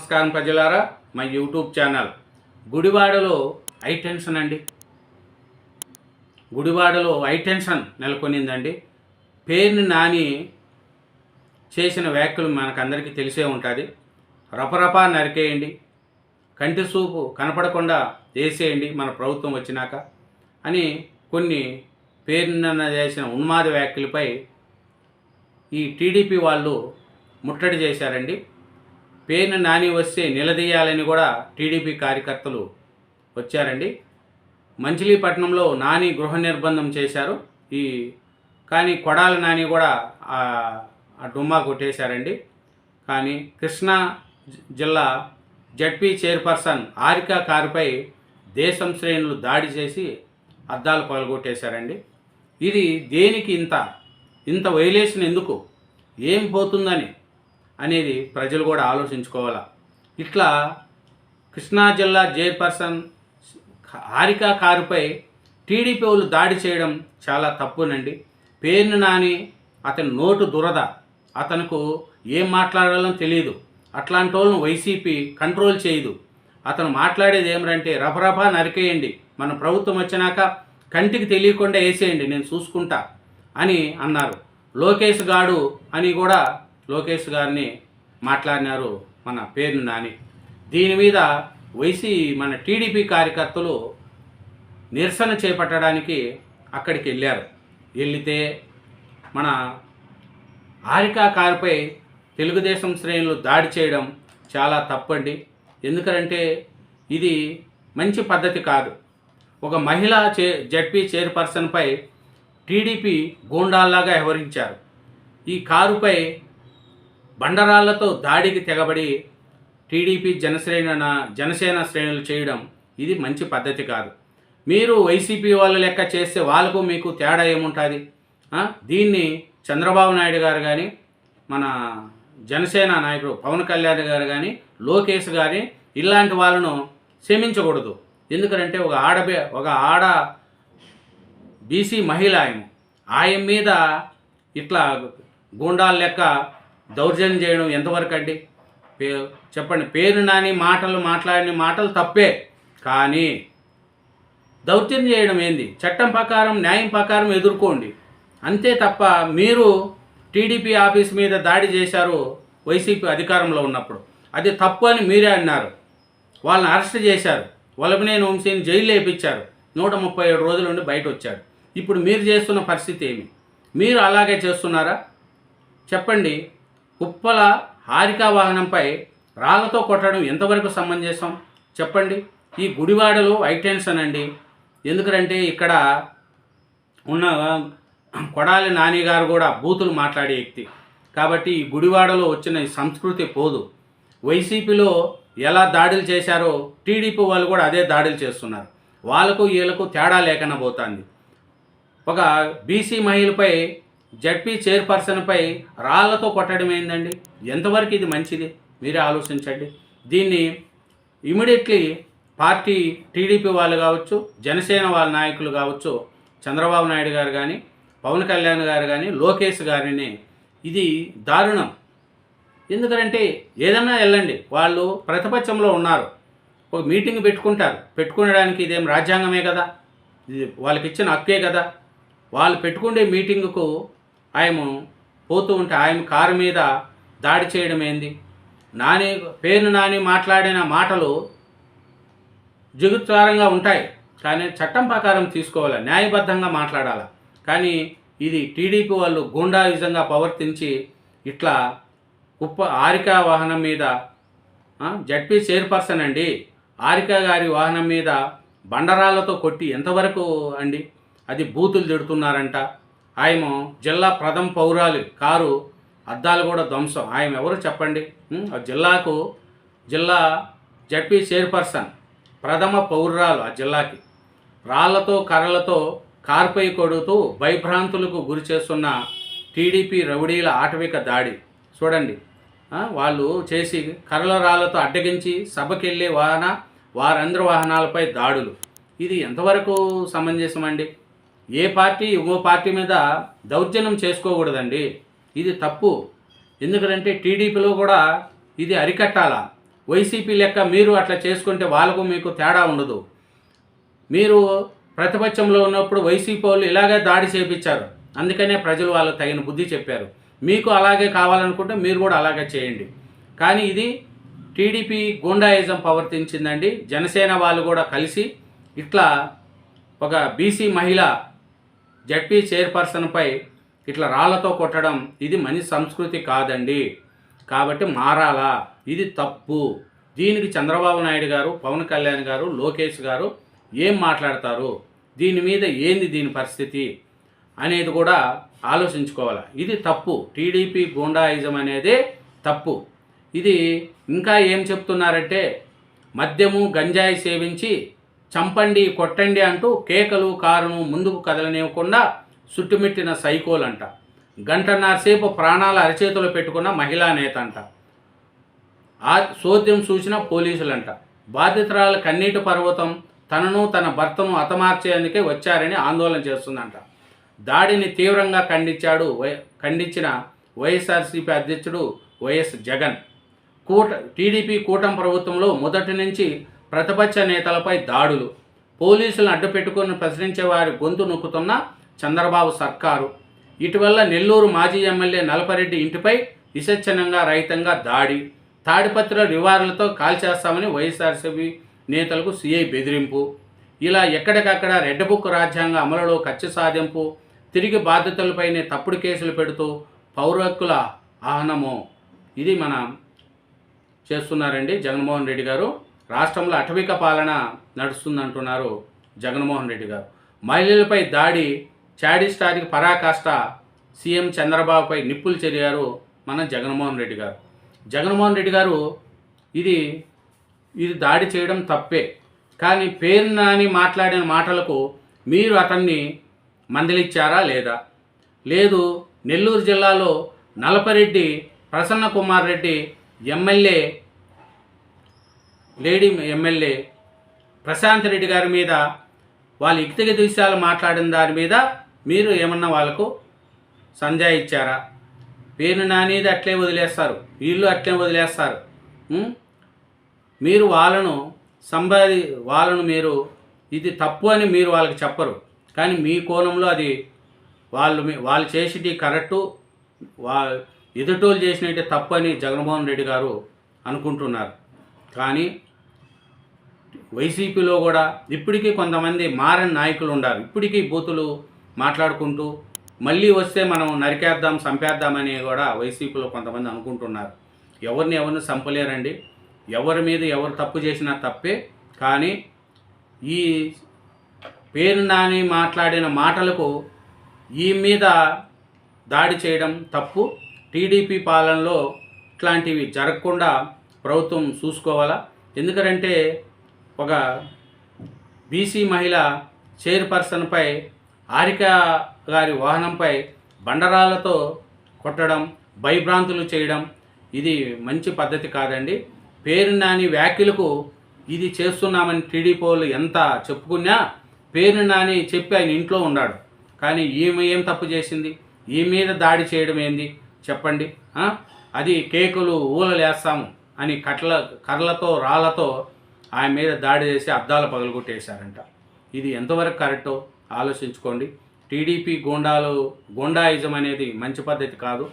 నమస్కారం ప్రజలారా మా యూట్యూబ్ ఛానల్. గుడివాడలో ఐ టెన్షన్ అండి. గుడివాడలో ఐ టెన్షన్ నెలకొనిందండి. పేరుని నాని చేసిన వ్యాఖ్యలు మనకందరికీ తెలిసే ఉంటుంది. రపరపా నరికేయండి. కంటి చూపు కనపడకుండా వేసేయండి మన ప్రభుత్వం వచ్చినాక అని కొన్ని పేరున చేసిన ఉన్మాద వ్యాఖ్యలపై ఈ టీడీపీ వాళ్ళు ముట్టడి చేశారండి. పేరున నాని వస్తే నిలదీయాలని కూడా టీడీపీ కార్యకర్తలు వచ్చారండి. మంచిలీపట్నంలో నాని గృహ నిర్బంధం చేశారు. ఈ కానీ కొడాల నాని కూడా ఆ డుమ్మా కొట్టేశారండి. కానీ కృష్ణా జిల్లా జడ్పీ చైర్పర్సన్ ఆరికా కారుపై దేశం శ్రేణులు దాడి చేసి అద్దాలు పగలగొట్టేశారండి. ఇది దేనికి ఇంత? ఇంత వైలేషన్ ఎందుకు? ఏం పోతుందని అనేది ప్రజలు కూడా ఆలోచించుకోవాలా. ఇట్లా కృష్ణా జిల్లా చైర్పర్సన్ హారికా కారుపై టీడీపీ వాళ్ళు దాడి చేయడం చాలా తప్పునండి. పేరును నాని అతని నోటు దురద. అతనుకు ఏం మాట్లాడాలో తెలియదు అట్లాంటి వాళ్ళను వైసీపీ కంట్రోల్ చేయదు. అతను మాట్లాడేది ఏమిటంటే రఫరఫా నరికేయండి. మన ప్రభుత్వం వచ్చినాక కంటికి తెలియకుండా వేసేయండి నేను చూసుకుంటా అని అన్నారు. లోకేష్ గాడు అని కూడా లోకేష్ గారిని మాట్లాడినారు మన పేరు నాని. దీని మీద వైసీ మన టీడీపీ కార్యకర్తలు నిరసన చేపట్టడానికి అక్కడికి వెళ్ళారు. వెళితే మన ఆరికా కారుపై తెలుగుదేశం శ్రేణులు దాడి చేయడం చాలా తప్పండి. ఎందుకంటే ఇది మంచి పద్ధతి కాదు. ఒక మహిళా చే జడ్పీ చైర్పర్సన్పై టీడీపీ గూండాల్లాగా వ్యవహరించారు. ఈ కారుపై బండరాళ్ళతో దాడికి తెగబడి టీడీపీ జనసేన జనసేన శ్రేణులు చేయడం ఇది మంచి పద్ధతి కాదు. మీరు వైసీపీ వాళ్ళ లెక్క చేస్తే వాళ్ళకు మీకు తేడా ఏముంటుంది? దీన్ని చంద్రబాబు నాయుడు గారు కానీ మన జనసేన నాయకుడు పవన్ కళ్యాణ్ గారు కానీ లోకేష్ గారి ఇలాంటి వాళ్ళను క్షమించకూడదు. ఎందుకంటే ఒక ఆడబే ఒక ఆడ బీసీ మహిళ ఆయన. ఆయన మీద ఇట్లా గూండాల లెక్క దౌర్జన్యం చేయడం ఎంతవరకు అండి? పే చెప్పండి. పేరు నాని మాటలు మాట్లాడిన మాటలు తప్పే. కానీ దౌర్జన్యం చేయడం ఏంది? చట్టం ప్రకారం న్యాయం ప్రకారం ఎదుర్కోండి. అంతే తప్ప మీరు టీడీపీ ఆఫీస్ మీద దాడి చేశారు వైసీపీ అధికారంలో ఉన్నప్పుడు. అది తప్పు అని మీరే అన్నారు. వాళ్ళని అరెస్ట్ చేశారు. వలభనేని వంశీని జైలు వేయించారు నూట ముప్పై ఏడు రోజుల నుండి బయట వచ్చాడు ఇప్పుడు మీరు చేస్తున్న పరిస్థితి ఏమి? మీరు అలాగే చేస్తున్నారా? చెప్పండి. కుప్పల హారికా వాహనంపై రాళ్ళతో కొట్టడం ఎంతవరకు సమంజసం? చెప్పండి. ఈ గుడివాడలో ఐటెన్షన్ అండి ఎందుకంటే ఇక్కడ ఉన్న కొడాలి నాని గారు కూడా బూతులు మాట్లాడే వ్యక్తి. కాబట్టి ఈ గుడివాడలో వచ్చిన ఈ సంస్కృతి పోదు. వైసీపీలో ఎలా దాడులు చేశారో టీడీపీ వాళ్ళు కూడా అదే దాడులు చేస్తున్నారు. వాళ్ళకు వీళ్ళకు తేడా లేకుండా పోతుంది ఒక బీసీ మహిళపై జడ్పీ చైర్పర్సన్పై రాళ్ళతో కొట్టడం ఏందండి? ఎంతవరకు ఇది మంచిది? మీరే ఆలోచించండి. దీన్ని ఇమీడియట్లీ పార్టీ టీడీపీ వాళ్ళు కావచ్చు జనసేన వాళ్ళ నాయకులు కావచ్చు చంద్రబాబు నాయుడు గారు కానీ పవన్ కళ్యాణ్ గారు కానీ లోకేష్ గారిని ఇది దారుణం. ఎందుకంటే ఏదన్నా వెళ్ళండి వాళ్ళు ప్రతిపక్షంలో ఉన్నారు. ఒక మీటింగ్ పెట్టుకుంటారు. పెట్టుకునడానికి ఇదేం రాజ్యాంగమే కదా? ఇది వాళ్ళకి ఇచ్చిన హక్కే కదా? వాళ్ళు పెట్టుకునే మీటింగ్కు ఆయము పోతూ ఉంటే ఆయన కారు మీద దాడి చేయడం ఏంది? నాని పేరు నాని మాట్లాడిన మాటలు జగుత్సారంగా ఉంటాయి. కానీ చట్టం ప్రకారం తీసుకోవాలి? న్యాయబద్ధంగా మాట్లాడాలి? కానీ ఇది టీడీపీ వాళ్ళు గూండాయుజంగా ప్రవర్తించి ఇట్లా ఉప్ప ఆరికా వాహనం మీద జడ్పీ చైర్పర్సన్ అండి ఆరికా గారి వాహనం మీద బండరాళ్ళతో కొట్టి ఎంతవరకు అండి? అది బూతులు తిడుతున్నారంట. ఆయన జిల్లా ప్రథమ పౌరాలు కారు అద్దాలు కూడా ధ్వంసం. ఆయన ఎవరు చెప్పండి ఆ జిల్లాకు జిల్లా జడ్పీ చైర్పర్సన్ ప్రథమ పౌరాలు ఆ జిల్లాకి. రాళ్ళతో కర్రలతో కార్పై కొడుతూ భయభ్రాంతులకు గురి చేస్తున్న టీడీపీ రౌడీల ఆటవిక దాడి. చూడండి. వాళ్ళు చేసి కర్రల రాళ్ళతో అడ్డగించి సభకెళ్ళే వాహన వారందరి వాహనాలపై దాడులు. ఇది ఎంతవరకు సమంజసం అండి ఏ పార్టీ ఇంకో పార్టీ మీద దౌర్జన్యం చేసుకోకూడదండి. ఇది తప్పు. ఎందుకంటే టీడీపీలో కూడా ఇది అరికట్టాల. వైసీపీ లెక్క మీరు అట్లా చేసుకుంటే వాళ్ళకు మీకు తేడా ఉండదు. మీరు ప్రతిపక్షంలో ఉన్నప్పుడు వైసీపీ వాళ్ళు ఇలాగే దాడి చేపించారు. అందుకనే ప్రజలు వాళ్ళు తగిన బుద్ధి చెప్పారు. మీకు అలాగే కావాలనుకుంటే మీరు కూడా అలాగే చేయండి. కానీ ఇది టీడీపీ గుండాయిజం ప్రవర్తించిందండి జనసేన వాళ్ళు కూడా కలిసి ఇట్లా ఒక బీసీ మహిళ జడ్పీ చైర్పర్సన్పై ఇట్లా రాళ్ళతో కొట్టడం ఇది మనిషి సంస్కృతి కాదండి. కాబట్టి మారాలా? ఇది తప్పు. దీనికి చంద్రబాబు నాయుడు గారు పవన్ కళ్యాణ్ గారు లోకేష్ గారు ఏం మాట్లాడతారు? దీని మీద ఏంది దీని పరిస్థితి? అనేది కూడా ఆలోచించుకోవాలి? ఇది తప్పు. టీడీపీ గూండాయిజం అనేది తప్పు. ఇది ఇంకా ఏం చెప్తున్నారంటే మద్యము గంజాయి సేవించి చంపండి కొట్టండి అంటూ కేకలు కారును ముందుకు కదలనివ్వకుండా చుట్టుమిట్టిన సైకోలంట. గంటన్నరసేపు ప్రాణాల అరచేతులు పెట్టుకున్న మహిళా నేత అంట ఆ సోద్యం చూసిన పోలీసులంట. బాధితురాల కన్నీటి పర్వతం తనను తన భర్తను హతమార్చేందుకే వచ్చారని ఆందోళన చేస్తుందంట. దాడిని తీవ్రంగా ఖండించాడు వై ఖండించిన వైఎస్ఆర్సీపీ అధ్యక్షుడు వైఎస్ జగన్. కూట టీడీపీ కూటమి ప్రభుత్వంలో మొదటి నుంచి ప్రతిపక్ష నేతలపై దాడులు. పోలీసులను అడ్డుపెట్టుకుని ప్రశ్నించే వారి గొంతు నొక్కుతున్న చంద్రబాబు సర్కారు. ఇటీవల నెల్లూరు మాజీ ఎమ్మెల్యే నలపరెడ్డి ఇంటిపై విసచ్చనంగా రహితంగా దాడి. తాడిపత్రుల రివార్లతో కాల్చేస్తామని వైఎస్ఆర్సీపీ నేతలకు సీఐ బెదిరింపు. ఇలా ఎక్కడికక్కడ రెడ్ బుక్ రాజ్యాంగ అమలులో ఖర్చు సాధింపు తిరిగి బాధ్యతలపైనే తప్పుడు కేసులు పెడుతూ పౌరకుల ఆహ్నము ఇది మన చేస్తున్నారండి జగన్మోహన్ రెడ్డి గారు. రాష్ట్రంలో అటవిక పాలన నడుస్తుందంటున్నారు జగన్మోహన్ రెడ్డి గారు. మహిళలపై దాడి చాడీ స్టార్కి పరాకాష్ట సీఎం చంద్రబాబుపై నిప్పులు చెరిగారు మన జగన్మోహన్ రెడ్డి గారు. జగన్మోహన్ రెడ్డి గారు ఇది ఇది దాడి చేయడం తప్పే. కానీ పేరు నాని మాట్లాడిన మాటలకు మీరు అతన్ని మందలిచ్చారా లేదా? లేదు నెల్లూరు జిల్లాలో Nallapareddy Prasanna Kumar Reddy MLA lady MLA Prashanth Reddy గారి మీద వాళ్ళు వ్యక్తిగత విషయాలు మాట్లాడిన దాని మీద మీరు ఏమన్నా వాళ్ళకు సంజా ఇచ్చారా? పేరు నానేది అట్లే వదిలేస్తారు. వీళ్ళు అట్లే వదిలేస్తారు. మీరు వాళ్ళను సంపాది వాళ్ళను మీరు ఇది తప్పు అని మీరు వాళ్ళకి చెప్పరు. కానీ మీ కోణంలో అది వాళ్ళు మీ- వాళ్ళు చేసేటి కరెక్టు వా ఎదుటోళ్ళు చేసినట్టే తప్పు అని జగన్మోహన్ రెడ్డి గారు అనుకుంటున్నారు. కానీ వైసీపీలో కూడా ఇప్పటికీ కొంతమంది మారని నాయకులు ఉన్నారు ఇప్పటికీ బూతులు మాట్లాడుకుంటూ మళ్ళీ వస్తే మనం నరికేద్దాం చంపేద్దామని కూడా వైసీపీలో కొంతమంది అనుకుంటున్నారు. ఎవరిని ఎవరిని చంపలేరండి. ఎవరి మీద ఎవరు తప్పు చేసినా తప్పే. కానీ ఈ పేరు నాని మాట్లాడిన మాటలకు ఈ మీద దాడి చేయడం తప్పు. టీడీపీ పాలనలో ఇట్లాంటివి జరగకుండా ప్రభుత్వం చూసుకోవాలా? ఎందుకంటే ఒక బీసీ మహిళ చైర్పర్సన్పై ఆరిక గారి వాహనంపై బండరాలతో కొట్టడం భయభ్రాంతులు చేయడం ఇది మంచి పద్ధతి కాదండి. పేరు నాని వ్యాఖ్యలకు ఇది చేస్తున్నామని టీడీపీ వాళ్ళు ఎంత చెప్పుకున్నా పేరు నాని చెప్పి ఆయన ఇంట్లో ఉన్నాడు. కానీ ఈమె ఏం తప్పు చేసింది? ఈ మీద దాడి చేయడం ఏంది? చెప్పండి. అది కేకులు ఊలలేస్తాము అని కట్ల కర్రలతో రాళ్ళతో ఆయన మీద దాడి చేసి అద్దాలు పగలగొట్టేశారంట. ఇది ఎంతవరకు కరెక్టో ఆలోచించుకోండి. టీడీపీ గోండాలు గోండాయిజం అనేది మంచి పద్ధతి కాదు.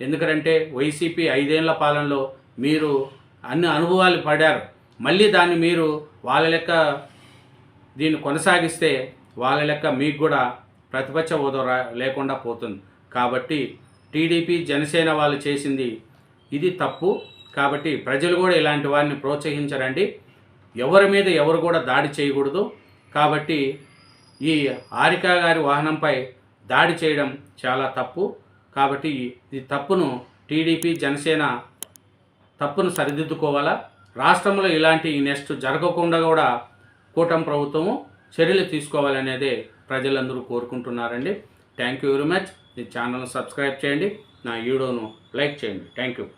ఎందుకంటే వైసీపీ ఐదేళ్ళ పాలనలో మీరు అన్ని అనుభవాలు పడారు. మళ్ళీ దాన్ని మీరు వాళ్ళ లెక్క దీన్ని కొనసాగిస్తే వాళ్ళ లెక్క మీకు కూడా ప్రతిపక్ష హోదా లేకుండా పోతుంది. కాబట్టి టీడీపీ జనసేన వాళ్ళు చేసింది ఇది తప్పు. కాబట్టి ప్రజలు కూడా ఇలాంటి వారిని ప్రోత్సహించరండి. ఎవరి మీద ఎవరు కూడా దాడి చేయకూడదు. కాబట్టి ఈ హారిక గారి వాహనంపై దాడి చేయడం చాలా తప్పు. కాబట్టి ఈ తప్పును టీడీపీ జనసేన తప్పును సరిదిద్దుకోవాలా? రాష్ట్రంలో ఇలాంటి నెక్స్ట్ జరగకుండా కూడా కూటమి ప్రభుత్వము చర్యలు తీసుకోవాలనేదే ప్రజలందరూ కోరుకుంటున్నారండి. Thank you very much. ఈ ఛానల్ను సబ్స్క్రైబ్ చేయండి. నా వీడియోను లైక్ చేయండి. Thank you.